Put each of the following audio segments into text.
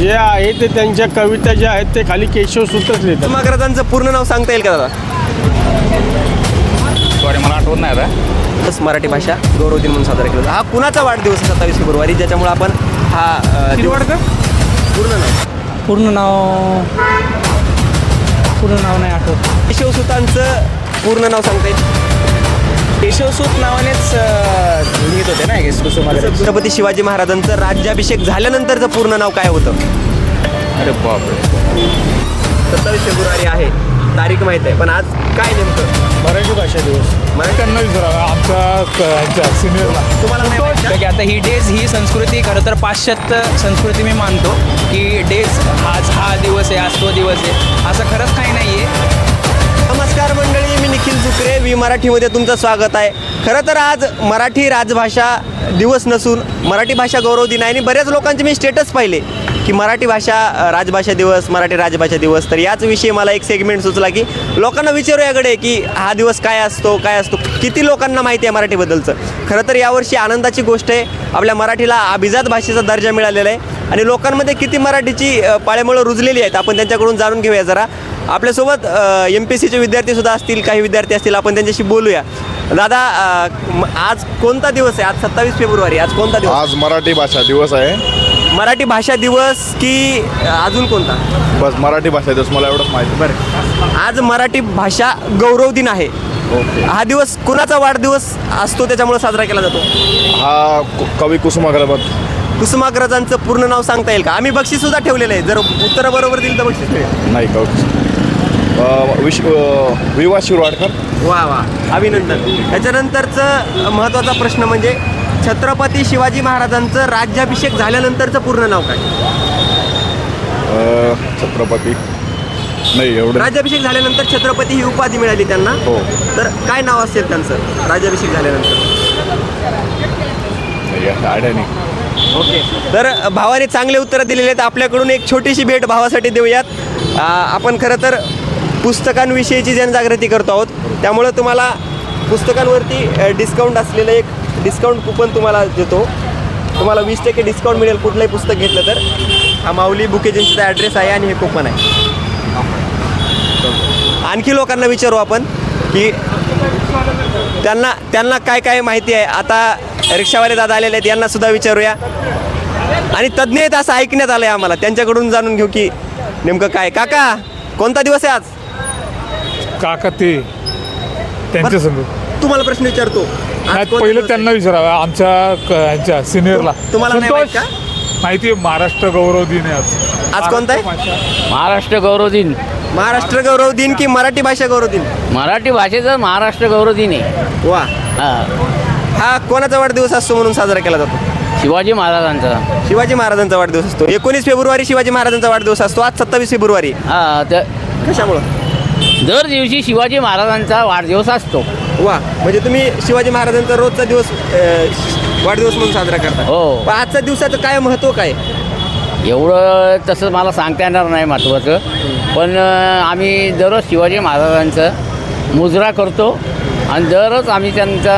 जे आहे ते त्यांच्या कविता ज्या आहेत ते खाली केशव सुतच लिहितात. महाराजांचं पूर्ण नाव सांगता येईल का दादा? सॉरी मला आठवत नाही आता. बस मराठी भाषा गौरव दिन म्हणून साजरा केला जातो. हा कुणाचा वाढदिवस आहे सत्तावीस फेब्रुवारी ज्याच्यामुळे आपण हा अ, दिवस- पूर्ण नाव. पूर्ण नाव पूर्ण नाव नाही आठवत. केशवसुतांचं पूर्ण नाव सांगता येईल. केशवसूत नावानेच लिहित होते ना छत्रपती शिवाजी महाराजांचं राज्याभिषेक झाल्यानंतरचं पूर्ण नाव काय होतं? अरे बापरे. सत्तावीस फेब्रुवारी आहे. तारीख माहीत आहे. पण आज काय नेमकं? मराठी भाषा दिवस. मराठी त्यांना विचारावं आमच्या सिनियरला तुम्हाला नाही माहीत का? की आता ही डेज ही संस्कृती खरं तर पाश्चात्य संस्कृती मी मानतो की डेज आज हा दिवस आहे आज तो दिवस आहे. असं खरंच काही नाही आहे नमस्कार मंडळी मी निखिल जुकरे. वी मराठीमध्ये तुमचं स्वागत आहे. खरं तर आज मराठी राजभाषा दिवस नसून मराठी भाषा गौरव दिन आहे. आणि बऱ्याच लोकांचे मी स्टेटस पाहिले की मराठी भाषा राजभाषा दिवस मराठी राजभाषा दिवस. तर याच विषयी मला एक सेगमेंट सुचला की लोकांना विचारू याकडे की हा दिवस काय असतो काय असतो? किती लोकांना माहिती आहे मराठीबद्दलचं? खरं तर यावर्षी आनंदाची गोष्ट आहे. आपल्या मराठीला अभिजात भाषेचा दर्जा मिळालेला आहे. आणि लोकांमध्ये किती मराठीची पाळेमुळं रुजलेली आहेत आपण त्यांच्याकडून जाणून घेऊया जरा. आपल्यासोबत एम पी सीचे विद्यार्थीसुद्धा असतील काही विद्यार्थी असतील आपण त्यांच्याशी बोलूया. दादा आज कोणता दिवस आहे? आज सत्तावीस फेब्रुवारी आज कोणता दिवस? आज मराठी भाषा दिवस आहे. मराठी भाषा दिवस की अजून कोणता? बस मराठी भाषा दिवस मला एवढंच माहिती. बरं. आज मराठी भाषा गौरव दिन आहे. हा दिवस कुणाचा वाढदिवस असतो त्याच्यामुळे साजरा केला जातो? हा कवी कुसुमाग्रज. कुसुमाग्रजांचं पूर्ण नाव सांगता येईल का? आम्ही बक्षीस सुद्धा ठेवलेलं आहे. जर उत्तर बरोबर दिलं तर बक्षीस नाही. विश विवा शिरवाडकर. वा वा. अभिनंदन. त्याच्यानंतरचं महत्त्वाचा प्रश्न म्हणजे छत्रपती शिवाजी महाराजांचं राज्याभिषेक झाल्यानंतरचं पूर्ण नाव काय? छत्रपती. नाही एवढं राज्याभिषेक झाल्यानंतर छत्रपती ही उपाधी मिळाली त्यांना? हो. तर काय नाव असेल त्यांचं राज्याभिषेक झाल्यानंतर? नाही आयडिया नाही. ओके. तर भावाने चांगले उत्तरं दिलेले आहेत. आपल्याकडून एक छोटीशी भेट भावासाठी देऊयात. आ, आपण खरं तर पुस्तकांविषयीची जनजागृती करतो आहोत. त्यामुळं तुम्हाला पुस्तकांवरती डिस्काउंट असलेलं एक डिस्काउंट कुपन तुम्हाला देतो. तुम्हाला वीस टक्के डिस्काउंट मिळेल कुठलंही पुस्तक घेतलं तर. हा माऊली बुक एजन्सीचा ॲड्रेस आहे आणि हे कुपन आहे. आणखी लोकांना विचारू आपण की त्यांना त्यांना काय काय माहिती आहे? आता रिक्षावाले दादा आलेले आहेत यांना सुद्धा विचारूया. आणि तज्ज्ञ आहेत असं ऐकण्यात आलं आहे आम्हाला. त्यांच्याकडून जाणून घेऊ की नेमकं काय. काका कोणता दिवस आहे आज? काका ते त्यांच्या संग. तुम्हाला प्रश्न विचारतो. आज नाही कोणता पहिलं त्यांना विचारावं. आमच्या क- यांच्या सिनियरला तुम्हाला नाही माहीत का? माहिती आहे महाराष्ट्र गौरव दिन आहे आज. आज कोणता आहे? महाराष्ट्र भाषा- महाराष्ट्र गौरव दिन? महाराष्ट्र गौरव दिन की मराठी भाषा गौरव दिन? मराठी भाषेचा महाराष्ट्र गौरव दिन आहे. वा. हा. हा कोणाचा वाढदिवस असतो म्हणून साजरा केला जातो? शिवाजी महाराजांचा. शिवाजी महाराजांचा वाढदिवस असतो. एकोणीस फेब्रुवारी शिवाजी महाराजांचा वाढदिवस असतो. आज सत्तावीस फेब्रुवारी. हा तर कशामुळं? दर दिवशी शिवाजी महाराजांचा वाढदिवस असतो. वा म्हणजे तुम्ही शिवाजी महाराजांचा रोजचा दिवस अ, वाढदिवस म्हणून साजरा करता. हो. पण आजच्या दिवसाचं काय महत्त्व काय? एवढं तसं मला सांगता येणार नाही महत्त्वाचं पण अं, आम्ही दररोज शिवाजी महाराजांचं मुजरा करतो आणि दररोज आम्ही त्यांचा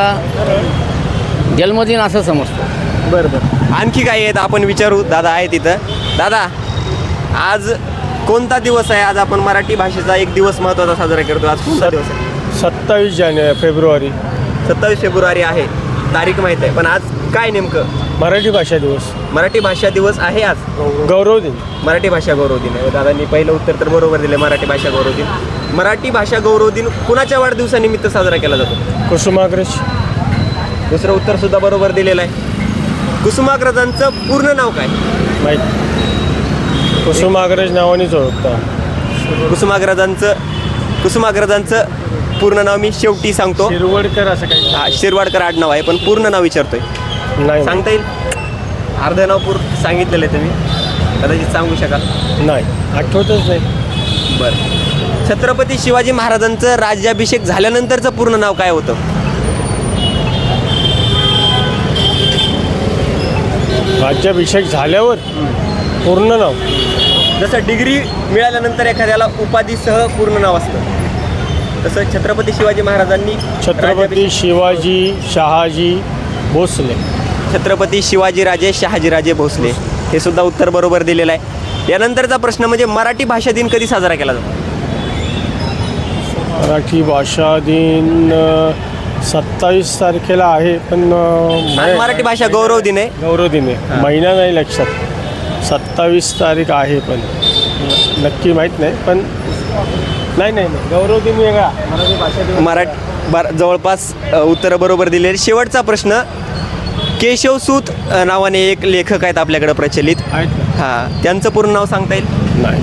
जन्मदिन असं समजतो. बरं बरं. आणखी काय आहेत? आपण विचारू. दादा आहे तिथं दादा आज कोणता दिवस आहे? आज आपण मराठी भाषेचा एक दिवस महत्त्वाचा साजरा करतो. आज कोणता दिवस आहे? सत्तावीस जानेवारी फेब्रुवारी. सत्तावीस फेब्रुवारी आहे. तारीख माहीत आहे. पण आज काय नेमकं? मराठी भाषा दिवस. मराठी भाषा दिवस आहे आज. गौरव दिन. मराठी भाषा गौरव दिन आहे. दादांनी पहिलं उत्तर तर बरोबर दिलं मराठी भाषा गौरव दिन. मराठी भाषा गौरव दिन कुणाच्या वाढदिवसानिमित्त साजरा केला जातो? कुसुमाग्रज. दुसरं उत्तर सुद्धा बरोबर दिलेलं आहे. कुसुमाग्रजांचं पूर्ण नाव काय? माहीत. कुसुमाग्रज नावानेच ओळखता कुसुमाग्रजांचं कुसुमाग्रजांचं पूर्ण नाव मी शेवटी सांगतो. शिरवडकर असं काही हा शिरवाडकर आडनाव आहे पण पूर्ण नाव विचारतोय. नाही. सांगता येईल? अर्ध नाव पूर सांगितलेलं आहे तुम्ही. कदाचित सांगू शकाल. नाही आठवतच नाही. बरं. छत्रपती शिवाजी महाराजांचं राज्याभिषेक झाल्यानंतरचं पूर्ण नाव काय होतं? राज्याभिषेक झाल्यावर पूर्ण नाव. जसं डिग्री मिळाल्यानंतर एखाद्याला उपाधीसह पूर्ण नाव असतं. तसं छत्रपती शिवाजी महाराजांनी छत्रपती शिवाजी शहाजी भोसले. छत्रपती शिवाजीराजे शहाजीराजे भोसले. हे सुद्धा उत्तर बरोबर दिलेलं आहे. यानंतरचा प्रश्न म्हणजे मराठी भाषा दिन कधी साजरा केला जातो? मराठी भाषा दिन सत्तावीस तारखेला आहे पण मराठी भाषा गौरव दिन आहे. गौरव दिन आहे. महिना नाही लक्षात. सत्तावीस तारीख आहे पण. नक्की माहीत नाही पण नाही नाही नाही. गौरव दिन वेगळा. मराठी भाषा दिन मराठी बर जवळपास उत्तरं बरोबर दिले शेवटचा प्रश्न केशवसूत नावाने एक लेखक आहेत आपल्याकडे प्रचलित. आहेत? हां त्यांचं पूर्ण नाव सांगता येईल? नाही.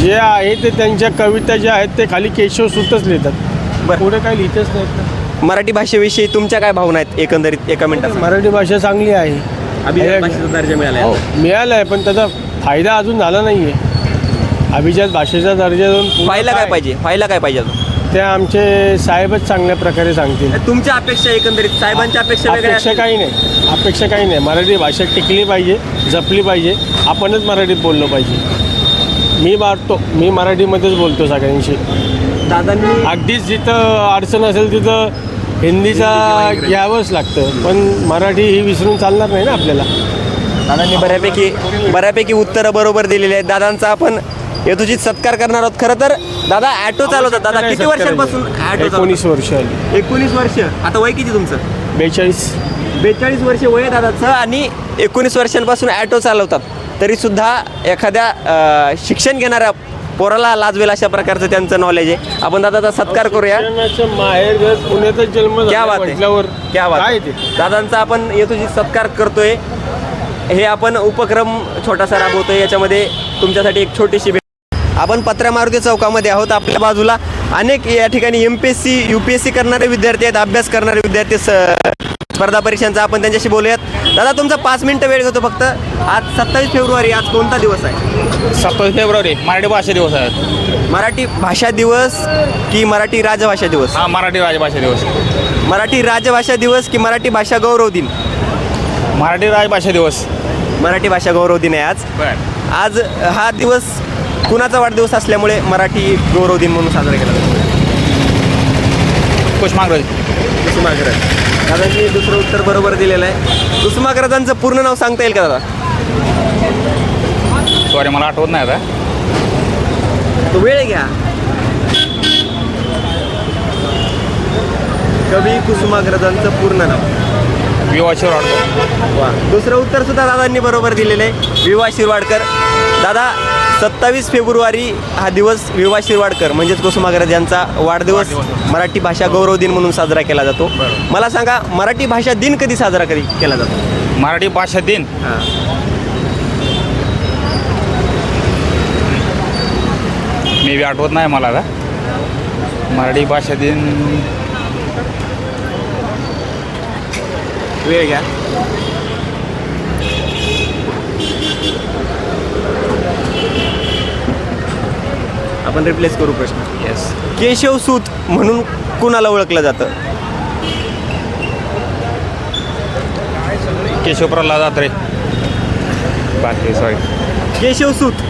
जे आहे ते त्यांच्या कविता ज्या आहेत ते खाली केशवसूतच लिहितात. बरं. पुढे काही लिहितच नाहीत ना. मराठी भाषेविषयी तुमच्या काय भावना आहेत एकंदरीत एका मिनिटात? मराठी भाषा चांगली आहे. अभिजात भाषेचा दर्जा मिळाला हो मिळालं आहे पण त्याचा फायदा अजून झाला नाही आहे अभिजात भाषेचा दर्जा पुढं व्हायला काय पाहिजे? व्हायला काय पाहिजे अजून? ते आमचे साहेबच चांगल्या प्रकारे सांगतील. तुमच्या अपेक्षा एकंदरीत साहेबांच्या अपेक्षा वेगळ्या अपेक्षा असतील. काही नाही. अपेक्षा काही नाही. मराठी भाषा टिकली पाहिजे जपली पाहिजे. आपणच मराठीत बोललो पाहिजे. मी मारतो मी मराठीमध्येच बोलतो सगळ्यांशी. दादांनी अगदीच जिथं अडचण असेल तिथं हिंदीचा घ्यावंच लागतं. पण मराठी ही विसरून चालणार नाही ना आपल्याला. दादांनी बऱ्यापैकी बऱ्यापैकी उत्तरं बरोबर दिलेली आहेत. दादांचा आपण यथोचित सत्कार करणार आहोत खरं तर. दादा ॲटो चालवतात. दादा किती वर्षांपासून ॲटो एकोणीस वर्ष आली. एकोणीस वर्ष. आता वय किती तुमचं? बेचाळीस. बेचाळीस वर्ष वय आहे दादाचं आणि एकोणीस वर्षांपासून ॲटो चालवतात. तरीसुद्धा एखाद्या अ, शिक्षण घेणाऱ्या पोराला लाजवेल अशा प्रकारचं त्यांचं नॉलेज आहे. आपण दादाचा सत्कार करूया. माहेर पुण्यातच जन्म क्या बात आहे. क्या बात दादांचा आपण येतो सत्कार करतोय. हे आपण उपक्रम छोटासा राबवतोय. याच्यामध्ये तुमच्यासाठी एक छोटीशी भेट. आपण पत्रा मारुती चौकामध्ये आहोत. आपल्या बाजूला अनेक या ठिकाणी M P S C U P S C करणारे विद्यार्थी आहेत अभ्यास करणारे विद्यार्थी स- स्पर्धा परीक्षांचा आपण त्यांच्याशी बोलूयात. दादा तुमचा पाच मिनिटं वेळ घेतो फक्त. आज सत्तावीस फेब्रुवारी आज कोणता दिवस आहे? सत्तावीस फेब्रुवारी मराठी भाषा दिवस आहे मराठी भाषा दिवस की मराठी राजभाषा दिवस? हा मराठी राजभाषा दिवस. मराठी राजभाषा दिवस की मराठी भाषा गौरव दिन? मराठी राजभाषा दिवस. मराठी भाषा गौरव दिन आहे आज. आज हा दिवस कुणाचा वाढदिवस असल्यामुळे मराठी गौरव दिन म्हणून साजरा केला जातो? कुसुमाग्रज दादांनी दुसरं उत्तर बरोबर दिलेलं आहे. कुसुमाग्रजांचं पूर्ण नाव सांगता येईल का दादा? सॉरी मला आठवत नाही आता. तो वेळ घ्या. कवी कुसुमाग्रजांचं पूर्ण नाव. विवा शिरोडकर वा. दुसरं उत्तर सुद्धा दादांनी बरोबर दिलेलं आहे. विवा शिरवाडकर. दादा सत्तावीस फेब्रुवारी हा दिवस विवा शिरवाडकर म्हणजेच कुसुमाग्रज यांचा वाढदिवस मराठी भाषा गौरव दिन म्हणून साजरा केला जातो. मला सांगा मराठी भाषा दिन कधी साजरा कधी केला जातो? मराठी भाषा दिन? मी आठवत नाही मला आता. मराठी भाषा दिन वेळ घ्या. आपण रिप्लेस करू प्रश्न. येस केशवसूत म्हणून कुणाला ओळखलं जातं? केशव प्रल्हाद दात्रे बाकी सॉरी केशवसूत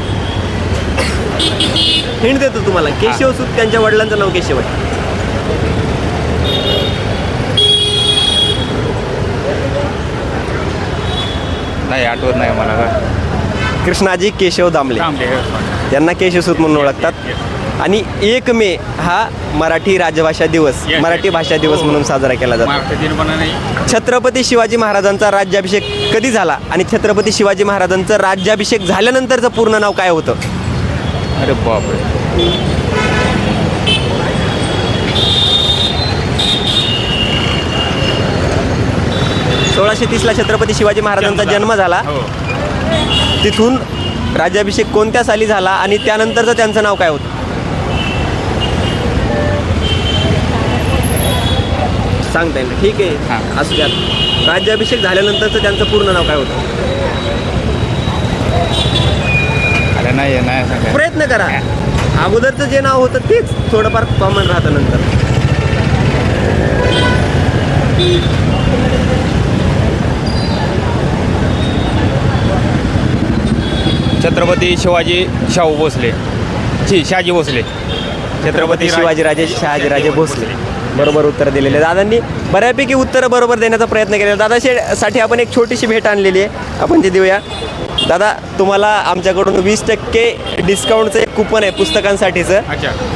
हिंड देतो तुम्हाला. केशवसूत त्यांच्या वडिलांचं नाव केशव आहे. नाही आठवत नाही मला. कृष्णाजी केशव दामले. थांबते. त्यांना केशवसूत म्हणून ओळखतात. आणि एक मे हा मराठी राजभाषा दिवस मराठी. भाषा दिवस हो. म्हणून साजरा केला जातो. छत्रपती शिवाजी महाराजांचा राज्याभिषेक कधी झाला आणि छत्रपती शिवाजी महाराजांचं राज्याभिषेक झाल्यानंतरचं पूर्ण नाव काय होतं? अरे बापरे. सोळाशे तीसला छत्रपती शिवाजी महाराजांचा जन्म झाला. हो. तिथून राज्याभिषेक कोणत्या साली झाला आणि त्यानंतरचं त्यांचं नाव काय होतं? सांगता येईल. ठीक आहे. हां. असू द्या. राज्याभिषेक झाल्यानंतरचं त्यांचं पूर्ण नाव काय होतं? अरे नाही नाही सांगायचं. प्रयत्न करा. अगोदरचं जे नाव होतं तेच थोडंफार कॉमन राहतं नंतर. छत्रपती शिवाजी शाहू भोसले. शी शहाजी भोसले. छत्रपती शिवाजीराजे शहाजीराजे भोसले. बरोबर उत्तर दिलेले. दादांनी बऱ्यापैकी उत्तरं बरोबर देण्याचा प्रयत्न केलेला. दादाशी साठी आपण एक छोटीशी भेट आणलेली आहे. आपण ती देऊया. दादा तुम्हाला आमच्याकडून वीस टक्के डिस्काउंटचं एक कुपन आहे पुस्तकांसाठीचं.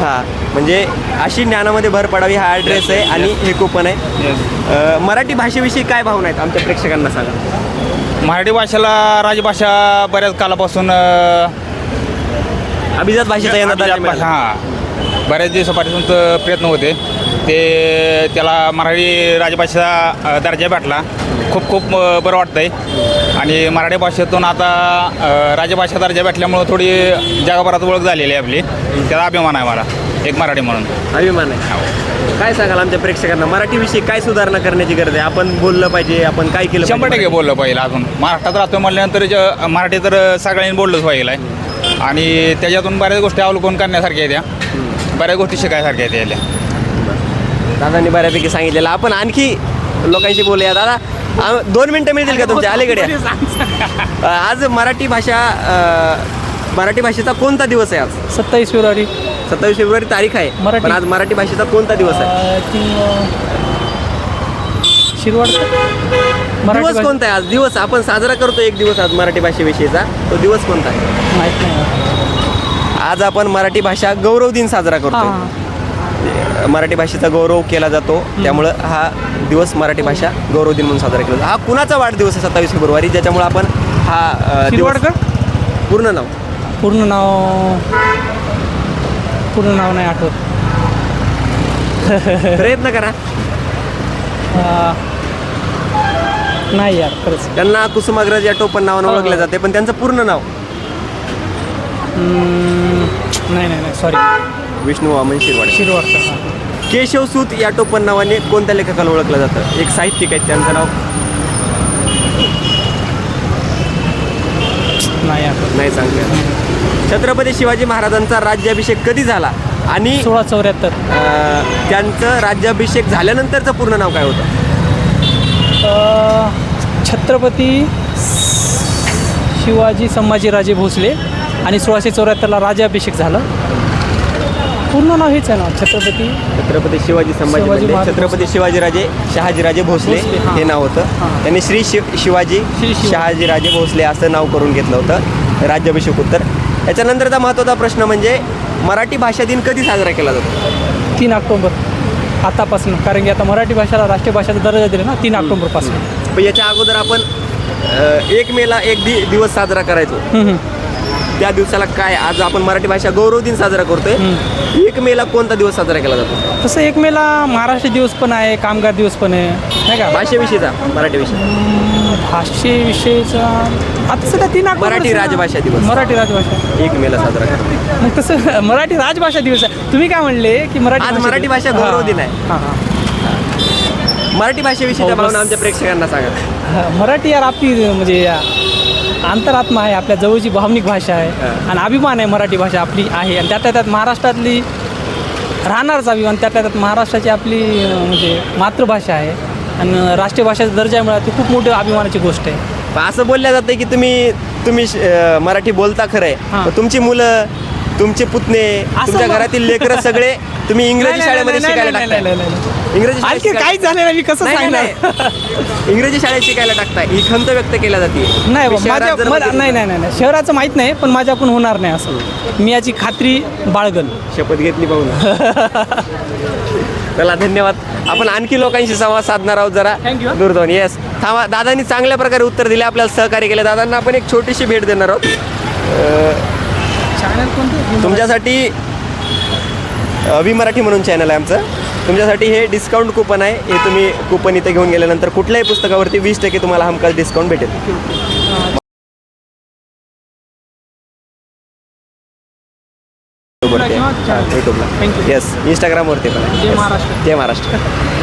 हां म्हणजे अशी ज्ञानामध्ये भर पडावी हा ॲड्रेस आहे आणि हे कुपन आहे. मराठी भाषेविषयी काय भावना आहेत आमच्या प्रेक्षकांना सांगा. मराठी भाषेला राजभाषा बऱ्याच कालापासून अभिजात भाषेचा अभिजात भाषा. हां. बऱ्याच दिवसापासून त- प्रयत्न होते. ते त्याला मराठी राजभाषेचा दर्जा भेटला. खूप खूप बरं वाटतंय. आणि मराठी भाषेतून आता राजभाषा दर्जा भेटल्यामुळं थोडी जगभरात ओळख झालेली आहे आपली. त्याचा अभिमान आहे मला. एक मराठी म्हणून. अभिमान आहे. काय सांगाल आमच्या प्रेक्षकांना? मराठीविषयी काय सुधारणा करण्याची गरज आहे? आपण बोललं पाहिजे आपण काय केलं शंभर टक्के बोललं पाहिजे अजून. महाराष्ट्रात राहतो म्हटल्यानंतर ज- मराठी तर सगळ्यांनी बोललंच पाहिजे. आहे आणि त्याच्यातून बऱ्याच गोष्टी अवलोकन करण्यासारख्या आहेत त्या बऱ्याच गोष्टी शिकायसारख्या आहेत याच्या दादांनी बऱ्यापैकी सांगितलेलं. आपण आणखी लोकांशी बोलूया. दादा आ- दोन मिनटं मिळतील का तुमच्या अलीकडे आज मराठी भाषा अ, मराठी भाषेचा कोणता दिवस आहे आज? सत्तावीस फेब्रुवारी. सत्तावीस फेब्रुवारी तारीख आहे. मराठी. पण आज मराठी भाषेचा कोणता दिवस आहे? अं, ती अं, शिरवाड मराठी दिवस भाषा- कोणता आहे आज? दिवस आपण साजरा करतो एक दिवस आज मराठी भाषेविषयीचा. तो दिवस कोणता आहे? माहीत नाही. आज आपण मराठी भाषा गौरव दिन साजरा करतो हां. मराठी भाषेचा गौरव केला जातो. त्यामुळं हा दिवस मराठी भाषा गौरव दिन म्हणून साजरा केला जातो. हा कुणाचा वाढदिवस आहे सत्तावीस फेब्रुवारी? ज्याच्यामुळे आपण हा अ, दिवस शिरवाडकर पूर्ण नाव. पूर्ण नाव पूर्ण नाव नाही आठवत. प्रयत्न करा. नाही यार खरंच. त्यांना कुसुमाग्रज या टोपण नावानं हो, हो. ओळखलं जाते पण त्यांचं पूर्ण नाव? नाही नाही नाही सॉरी विष्णू वामन शिरवाडे. शिरवाडकर हां. केशवसूत या टोपण नावाने कोणत्या लेखकाला ओळखलं जातं? एक साहित्यिक आहेत त्यांचं नाव? नाही आठवत. नाही सांगते छत्रपती शिवाजी महाराजांचा राज्याभिषेक कधी झाला? आणि सोळा चौऱ्याहत्तर. त्यांचं राज्याभिषेक झाल्यानंतरचं पूर्ण नाव काय होतं? छत्रपती शिवाजी संभाजीराजे भोसले आणि सोळाशे चौऱ्याहत्तरला राज्याभिषेक झालं. पूर्ण नाव हेच आहे ना छत्रपती छत्रपती शिवाजी संभाजी म्हणजे छत्रपती शिवाजीराजे शहाजीराजे भोसले हां. नाव होतं. त्यांनी श्री शिव शिवाजी श्री. शहाजीराजे भोसले असं नाव करून घेतलं होतं. राज्याभिषेक उत्तर. याच्यानंतरचा महत्त्वाचा प्रश्न म्हणजे मराठी भाषा दिन कधी साजरा केला जातो? तीन ऑक्टोबर आतापासून. कारण की आता मराठी भाषेला राष्ट्रीय भाषेचा दर्जा दिला ना तीन ऑक्टोबरपासून. पण याच्या अगोदर आपण एक मेला एक दि दिवस साजरा करायचो. त्या दिवसाला काय? आज आपण मराठी भाषा गौरव दिन साजरा करतोय. एक मेला कोणता दिवस साजरा केला जातो तसं एक मेला महाराष्ट्र दिवस पण आहे कामगार दिवस पण आहे नाही का भाषेविषयीचा मराठी विषय भाषेविषयीचा आता सध्या तीन ऑक्टोबर मराठी. राजभाषा दिवस. मराठी राजभाषा एक मेला साजरा करतो मग तसं मराठी राजभाषा दिवस आहे तुम्ही काय म्हणले की मराठी आज मराठी भाषा. गौरव हां, दिन आहे. हां, हां. मराठी भाषेविषयीच्या. भावना आमच्या प्रेक्षकांना सांगा मराठी यार आपली म्हणजे या, अंतरात्मा आहे आपल्या जवळची भावनिक भाषा आहे. आणि अभिमान आहे मराठी भाषा आपली आहे. आणि त्यातल्या त्यात महाराष्ट्रातली राहणारच अभिमान त्यातल्या त्यात महाराष्ट्राची आपली म्हणजे मातृभाषा आहे. आणि राष्ट्रीय भाषेचा दर्जा मिळाला ती खूप मोठी अभिमानाची गोष्ट आहे. पण असं बोलल्या जातं की तुम्ही तुम्ही मराठी बोलता खरंय. हां. पण तुमची मुलं तुमचे पुतणे तुमच्या घरातील लेकरं सगळे तुम्ही इंग्रजी शाळेमध्ये शिकायला नाही, इंग्रजी शाळेत आणखी शिकायला- काहीच झालं नाही मी कसं नाही, सांगणार? नाही. इंग्रजी शाळेत शिकायला टाकताय. ही खंत व्यक्त केल्या जाते. नाही बा, माझ्या मला- बघितलं- नाही नाही नाही नाही. शहराचं माहीत नाही पण माझ्याकडून होणार नाही असं. मी याची खात्री बाळगन. शपथ घेतली पाहून चला धन्यवाद. आपण आणखी लोकांशी संवाद साधणार आहोत जरा. Thank you. दूरध्वनी येस थांबा दादांनी चांगल्या प्रकारे उत्तर दिले आपल्याला सहकार्य केलं. दादांना आपण एक छोटीशी भेट देणार आहोत. तुमच्यासाठी अ, वी मराठी म्हणून चॅनल आहे आमचं. तुमच्यासाठी हे डिस्काउंट कुपन आहे. हे तुम्ही कुपन इथे घेऊन गेल्यानंतर कुठल्याही पुस्तकावरती वीस टक्के तुम्हाला हमखास डिस्काउंट भेटेल. युट्यूबला. येस इंस्टाग्रामवरती पण जय. महाराष्ट्र. जय महाराष्ट्र.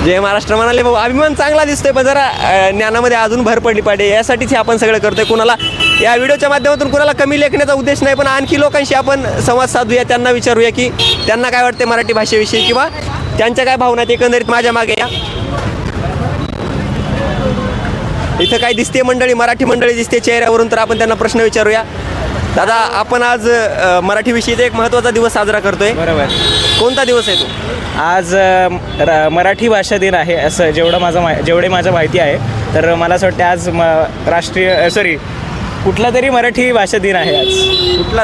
जय महाराष्ट्र म्हणाले भाऊ अभिमान चांगला दिसतोय पण जरा ज्ञानामध्ये अजून भर पडली पाहिजे. यासाठीच हे आपण सगळं करतोय. कुणाला या व्हिडिओच्या माध्यमातून कुणाला कमी लेखण्याचा उद्देश नाही पण आणखी लोकांशी आपण संवाद साधूया. त्यांना विचारूया की त्यांना काय वाटते मराठी भाषेविषयी किंवा त्यांच्या काय भावना आहेत? एकंदरीत माझ्या मागे या. इथं काय दिसते मंडळी? मराठी मंडळी दिसते चेहऱ्यावरून तर आपण त्यांना प्रश्न विचारूया. दादा आपण आज अ, मराठीविषयीचा एक महत्त्वाचा दिवस साजरा करतोय. बरोबर. कोणता दिवस आहे तो? आज र- मराठी भाषा दिन आहे असं जेवढं माझं मा जेवढे माझं माहिती आहे तर मला असं वाटतं आज म राष्ट्रीय सॉरी कुठला तरी मराठी भाषा दिन आहे आज. कुठला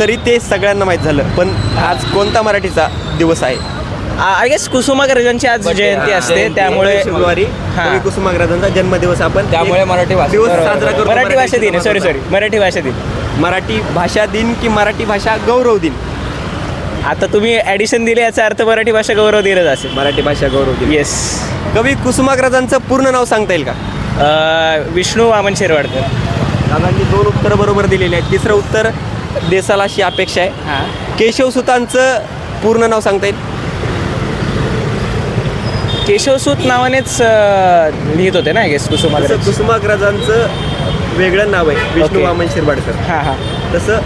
तरी ते सगळ्यांना माहीत झालं पण आज कोणता मराठीचा दिवस आहे? आय गेस कुसुमाग्रजांची आज जयंती असते त्यामुळे फेब्रुवारी हां. कुसुमाग्रजांचा जन्मदिवस आपण त्यामुळे मराठी भाषा- दिवस साजरा करतो मराठी भाषा दिन सॉरी. सॉरी मराठी भाषा दिन मराठी भाषा दिन की मराठी भाषा गौरव दिन? आता तुम्ही ॲडिशन दिले याचा अर्थ मराठी भाषा गौरव दिनच असेल. मराठी भाषा गौरव दिन. येस कवी कुसुमाग्रजांचं पूर्ण नाव सांगता येईल का? विष्णू वामन शिरवाडकर. दादांनी दोन उत्तरं बरोबर दिलेली आहेत. तिसरं उत्तर देसाला अशी अपेक्षा आहे. हां. केशवसुतांचं पूर्ण नाव सांगता येईल. केशवसूत नावानेच अं, लिहित होते ना आय गेस तसं कुसुमाग्रज कुसुमाग्रजांचं वेगळं नाव आहे विष्णू ओके. वामन शिरवाडकर हां हां. तसं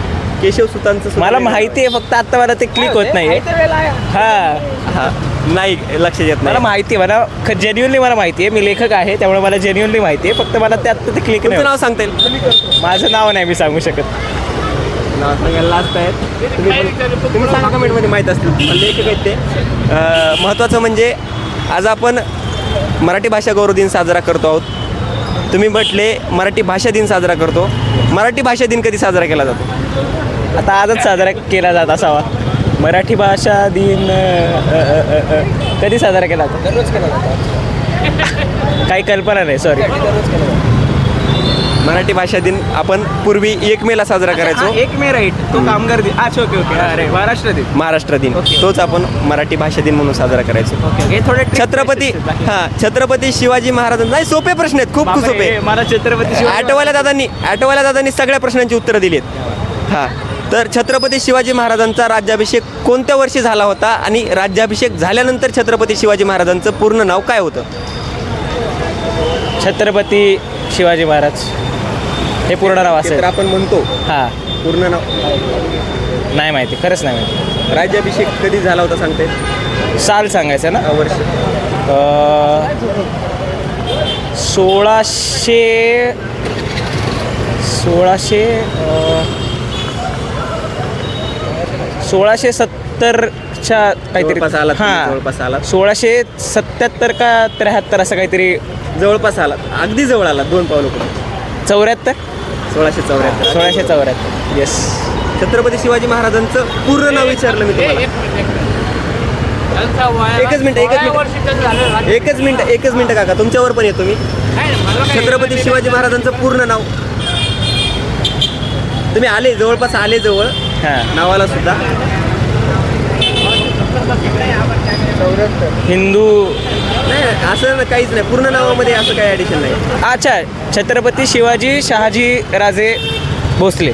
केशवसुतांचं मला माहिती आहे फक्त आत्ता मला ते क्लिक होत नाही हां आहे. हा. नाही लक्ष येत मला नाही. माहिती आहे मला जेन्युनली मला माहिती आहे. मी लेखक आहे त्यामुळे मला जेन्युनली माहिती आहे. फक्त मला त्यात ते क्लिक तुमचं नाही नाव. सांगता येईल. माझं नाव नाही मी सांगू शकत. नाव सांगायला लास्ट आहेत तुम्ही पण- तुम्ही सांगा कमेंटमध्ये माहीत असतील. पण लेखक आहेत ते. अं, महत्त्वाचं म्हणजे आज आपण मराठी भाषा गौरव दिन साजरा करतो आहोत. तुम्ही म्हटले मराठी भाषा दिन साजरा करतो. मराठी भाषा दिन कधी साजरा केला जातो? आता आजच साजरा केला जात असावा. मराठी भाषा दिन कधी साजरा केला जातो? दररोज केला जातो. काही कल्पना नाही सॉरी मराठी भाषा दिन आपण पूर्वी एक मेला साजरा करायचो. एक मे राईट तो कामगार दिन. अच्छा ओके ओके. अरे महाराष्ट्र दिन. महाराष्ट्र दिन. तोच आपण मराठी भाषा दिन म्हणून साजरा करायचो. ओके हे थोडे छत्रपती हा छत्रपती शिवाजी महाराजांचा नाही सोपे प्रश्न आहेत खूप खूप सोपे. मला छत्रपती शिवाजी आठवाल्या दादांनी आठवाल्या दादांनी सगळ्या प्रश्नांची उत्तरं दिली आहेत हां. तर छत्रपती शिवाजी महाराजांचा राज्याभिषेक कोणत्या वर्षी झाला होता? आणि राज्याभिषेक झाल्यानंतर छत्रपती शिवाजी महाराजांचं पूर्ण नाव काय होतं? छत्रपती शिवाजी महाराज. हे पूर्ण नाव ते तर असेल आपण म्हणतो. हां. पूर्ण नाव. नाही माहिती खरंच नाही माहिती. राज्याभिषेक कधी झाला होता सांगता? साल सांगायचं ना? वर्ष. अ, सोळाशे सोळाशे अ, सोळाशे सत्तरच्या जवळपास आलात काहीतरी तुम्ही, जवळपास आलात. सोळाशे सत्याहत्तर का त्र्याहत्तर असं काहीतरी जवळपास आला अगदी जवळ आला दोन पावलं पुढे. चौऱ्याहत्तर? सोळाशे चौऱ्याहत्तर. सोळाशे चौऱ्याहत्तर. येस छत्रपती शिवाजी महाराजांचं पूर्ण नाव विचारलं मी तुम्हाला. एकच मिनिट एकच मिनिट. एकच मिनिट एकच मिनिट काका तुमच्यावर पण येतो मी. छत्रपती शिवाजी महाराजांचं पूर्ण नाव. तुम्ही आले जवळपास आले जवळ. हां. नावाला सुद्धा. हिंदू नाही असं ना- काहीच नाही. पूर्ण नावामध्ये असं काही ॲडिशन नाही. अच्छा छत्रपती शिवाजी शहाजी राजे भोसले.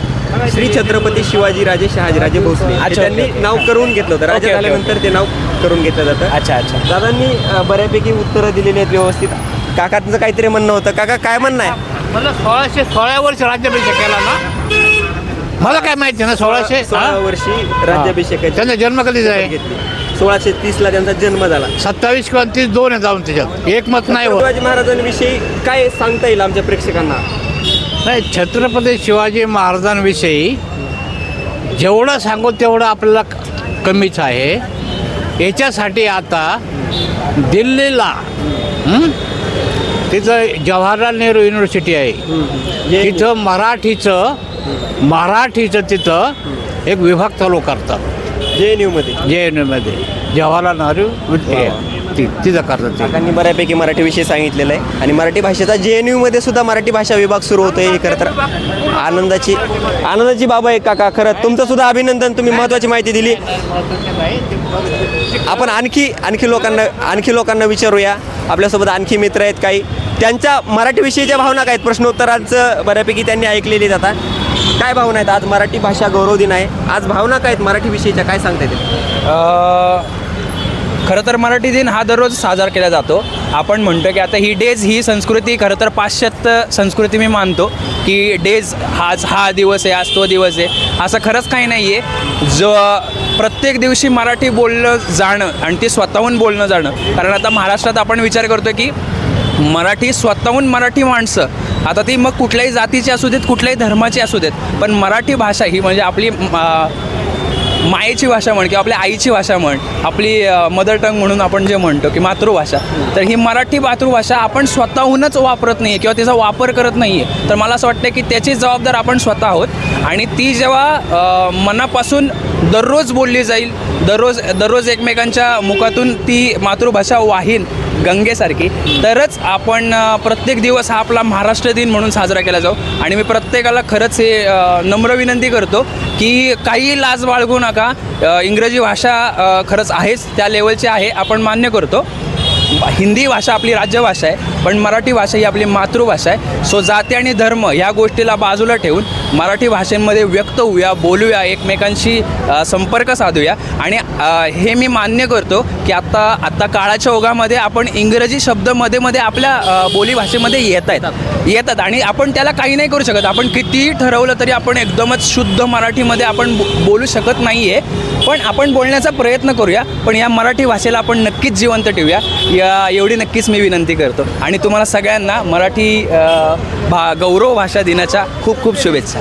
श्री छत्रपती शिवाजी राजे शहाजी राजे भोसले. हे अच्छा, त्यांनी ओके. नाव करून घेतलं होतं. ओके, राजा ओके, झाल्यानंतर ते नाव करून घेतलं जातं. अच्छा अच्छा. दादांनी अ, बऱ्यापैकी उत्तरं दिलेली आहेत व्यवस्थित. काकांचं काहीतरी म्हणणं होतं. काका काय म्हणणं आहे? मला सोळाशे सोळा वर्ष राज्याभिषेक केला ना? मला काय माहिती ना सोळाशे? सोळा हा? वर्षी राज्याभिषेकाची त्यांचा जन्म कधी आहे घेतली. सोळाशे तीस ला त्यांचा जन्म झाला. सत्तावीस किंवा तीस दोन आहे जाऊन त्याच्यात. एक मत नाही होत. शिवाजी महाराजांविषयी काय सांगता येईल आमच्या प्रेक्षकांना? नाही छत्रपती शिवाजी महाराजांविषयी जेवढं सांगू तेवढं आपल्याला कमीच आहे. याच्यासाठी आता दिल्लीला? तिथं जवाहरलाल नेहरू युनिव्हर्सिटी आहे. तिथं मराठीचं मराठीचं तिथं एक विभाग चालू करतात. जे एनमध्ये जे एन यूमध्ये जवाहरलाल नेहरू ती करतात ते. काकांनी बऱ्यापैकी मराठी विषय सांगितलेला आहे. आणि मराठी भाषेचा जे एनमध्ये सुद्धा मराठी भाषा विभाग सुरू होतोय. हे खरं तर आनंदाची आनंदाची बाब आहे काका. खरं तुमचं सुद्धा अभिनंदन. तुम्ही महत्त्वाची माहिती दिली. आपण आणखी आणखी लोकांना आणखी लोकांना विचारूया. आपल्यासोबत आणखी मित्र आहेत काही. त्यांच्या मराठीविषयीच्या भावना काय आहेत? प्रश्नोत्तरांचं बऱ्यापैकी त्यांनी ऐकलेली जातात काय भावना आहेत? आज मराठी भाषा गौरव दिन आहे. आज भावना काय आहेत मराठीविषयीच्या? काय सांगता येतील? खरं तर मराठी दिन हा दररोज साजरा केला जातो. आपण म्हणतो की आता ही डेज ही संस्कृती खरं तर पाश्चात्य संस्कृती मी मानतो की डेज हाच हा दिवस आहे आज तो दिवस आहे. असं खरंच काही नाही आहे जो प्रत्येक दिवशी मराठी बोललं जाणं आणि ते स्वतःहून बोलणं जाणं. कारण आता महाराष्ट्रात आपण विचार करतो की मराठी स्वतःहून मराठी माणसं. आता ती मग कुठल्याही जातीची असू देत कुठल्याही धर्माची असू देत पण मराठी भाषा ही म्हणजे आपली मायेची भाषा म्हण किंवा आपल्या आईची भाषा म्हण आपली मदर टंग म्हणून आपण जे म्हणतो की मातृभाषा. तर ही मराठी मातृभाषा आपण स्वतःहूनच वापरत नाही आहे किंवा तिचा वापर करत नाही आहे तर मला असं वाटतं की त्याची जबाबदार आपण स्वतः आहोत. आणि ती जेव्हा मनापासून दररोज बोलली जाईल. दररोज दररोज एकमेकांच्या मुखातून ती मातृभाषा वाहीन गंगेसारखी. तरच आपण प्रत्येक दिवस हा आपला महाराष्ट्र दिन म्हणून साजरा केला जाऊ. आणि मी प्रत्येकाला खरंच हे नम्र विनंती करतो की काही लाज बाळगू नका. इंग्रजी भाषा खरंच आहेच त्या लेवलची आहे. आपण मान्य करतो. हिंदी भाषा आपली राजभाषा आहे. पण मराठी भाषा ही आपली मातृभाषा आहे. सो जाती आणि धर्म ह्या गोष्टीला बाजूला ठेवून मराठी भाषेमध्ये व्यक्त होऊया बोलूया एकमेकांशी संपर्क साधूया. आणि हे मी मान्य करतो की आत्ता आत्ता काळाच्या ओघामध्ये आपण इंग्रजी शब्दमध्ये मध्ये आपल्या बोलीभाषेमध्ये येत आहेत. येतात आणि आपण त्याला काही नाही करू शकत. आपण कितीही ठरवलं तरी आपण एकदमच शुद्ध मराठीमध्ये आपण बो- बोलू शकत नाही आहे पण आपण बोलण्याचा प्रयत्न करूया. पण या मराठी भाषेला आपण नक्कीच जिवंत ठेवूया. या एवढी नक्कीच मी विनंती करतो. आणि तुम्हाला सगळ्यांना मराठी भा गौरव भाषा दिनाच्या खूप खूप शुभेच्छा.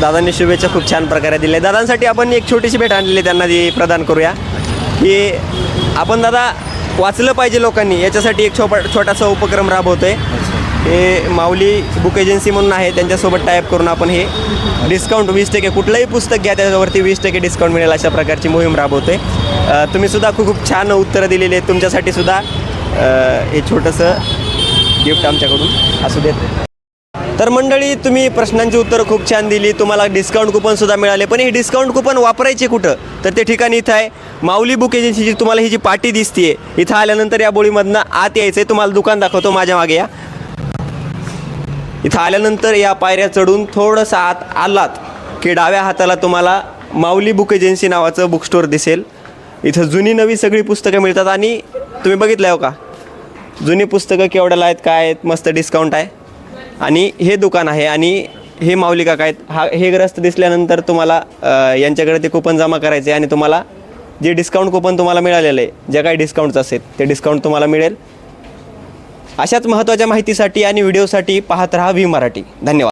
दादांनी शुभेच्छा खूप छान प्रकारे दिल्या. दादांसाठी आपण एक छोटीशी भेट आणलेली आहे, त्यांना ती प्रदान करूया. की आपण दादा वाचलं पाहिजे लोकांनी. याच्यासाठी एक छोपा छोटासा उपक्रम राबवतो आहे हे माऊली बुक एजन्सी म्हणून आहे. त्यांच्यासोबत टायप करून आपण हे डिस्काउंट वीस टक्के कुठलंही पुस्तक घ्या त्याच्यावरती वीस टक्के डिस्काउंट मिळेल अशा प्रकारची मोहीम राबवतो आहे तुम्ही सुद्धा खूप खूप छान उत्तरं दिलेली आहेत. तुमच्यासाठी सुद्धा हे छोटंसं गिफ्ट आमच्याकडून असू देत. तर मंडळी तुम्ही प्रश्नांची उत्तरं खूप छान दिली. तुम्हाला डिस्काउंट कुपनसुद्धा मिळाले. पण हे डिस्काउंट कुपन वापरायचे कुठं? तर ते ठिकाणी इथं आहे. माऊली बुक एजन्सीची तुम्हाला ही जी पाटी दिसते इथं आल्यानंतर या बोळीमधनं आत यायचं आहे तुम्हाला दुकान दाखवतो माझ्या मागे या. इथं आल्यानंतर या पायऱ्या चढून थोडंसं आत आलात की डाव्या हाताला तुम्हाला माऊली बुक एजन्सी नावाचं बुक स्टोअर दिसेल. इथं जुनी नवी सगळी पुस्तकं मिळतात आणि तुम्ही बघितलं हो का? जुनी पुस्तकं केवढ्याला आहेत काय आहेत मस्त डिस्काउंट आहे. आणि हे दुकान आहे आणि हे माऊली काका आहेत. हा हे ग्रस्त दिसल्यानंतर तुम्हाला यांच्याकडे ते कुपन जमा करायचे आणि तुम्हाला जे डिस्काउंट कुपन तुम्हाला मिळालेलं आहे जे काही डिस्काउंट्स असेल ते डिस्काउंट तुम्हाला मिळेल. अशाच महत्त्वाच्या माहितीसाठी आणि व्हिडिओसाठी पाहत रहा व्ही मराठी. धन्यवाद.